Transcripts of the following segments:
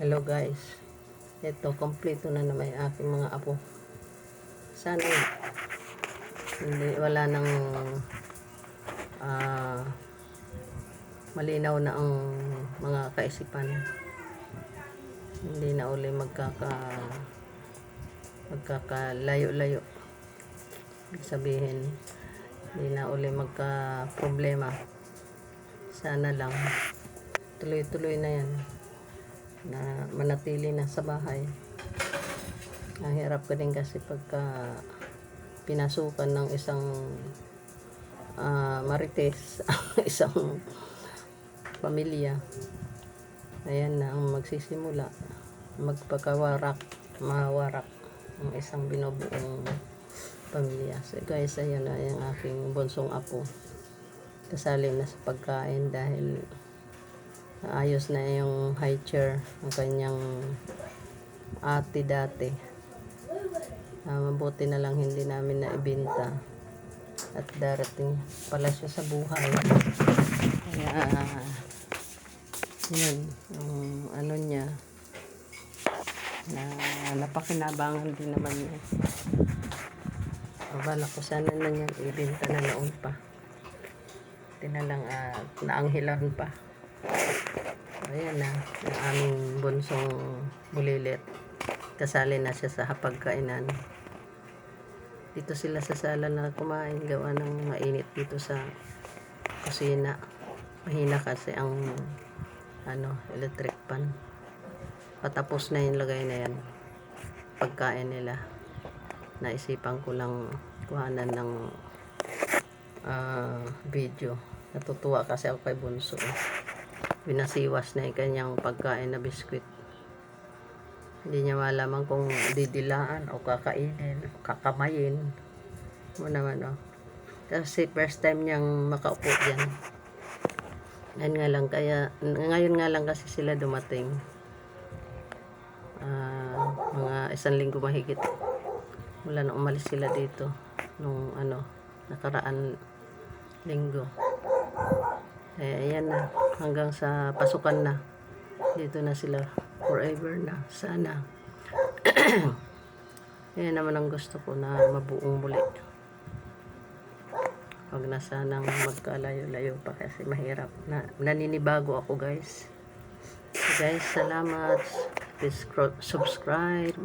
Hello guys. Ito, kompleto na naman yung aking mga apo. Sana hindi, wala nang ah, malinaw na ang mga kaisipan. Hindi na uli magkaka magkakalayo-layo. Sabihin, hindi na uli magka problema. Sana lang tuloy-tuloy na yan na manatili na sa bahay. Nahirap ka din kasi pagka pinasukan ng isang ah, marites, isang pamilya. Ayan na ang magsisimula. Magpakawarak, mawarak ang isang binubuong pamilya. So guys, ayan na yung aking bonsong apo. Kasali na sa pagkain dahil ayos na yung high chair ng kanyang ate dati. Ah, mabuti na lang hindi namin naibenta at darating pala siya sa buhay. Kaya, yun, yung ano niya, na napakinabangan din naman niya. Abala ko sana na niyan, ibenta na noon pa. Hindi na lang at naanghilan pa. Ayan na, ang aming bunsong bulilit. Kasali na siya sa hapagkainan. Dito sila sa sala na kumain. Gawa ng mainit dito sa kusina. Mahina kasi ang ano, electric pan. Patapos na yung lagay na yan. Pagkain nila. Naisipan ko lang kuhanan ng ah, video. Natutuwa kasi ako kay Bunso. Binasiwas na yung kanyang pagkain na biskwit. Hindi niya malaman kung didilaan o kakainin, o kakamayin. Mo naman, oh. Kasi first time niyang makaupo dyan. Yan nga lang, kaya, ngayon nga lang kasi sila dumating. Ah, mga isang linggo mahigit. Mula na umalis sila dito. Nung ano, nakaraan linggo. Eh, ayan na. Hanggang sa pasukan na. Dito na sila. Forever na. Sana. Yan naman ang gusto ko na mabuong muli. Huwag na sanang magkalayo-layo pa kasi mahirap. Na, naninibago ako guys. So guys, salamat. Please subscribe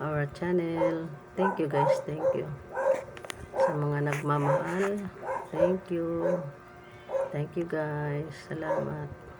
our channel. Thank you guys. Thank you. Sa mga nagmamahal. Thank you. Thank you guys. Salamat.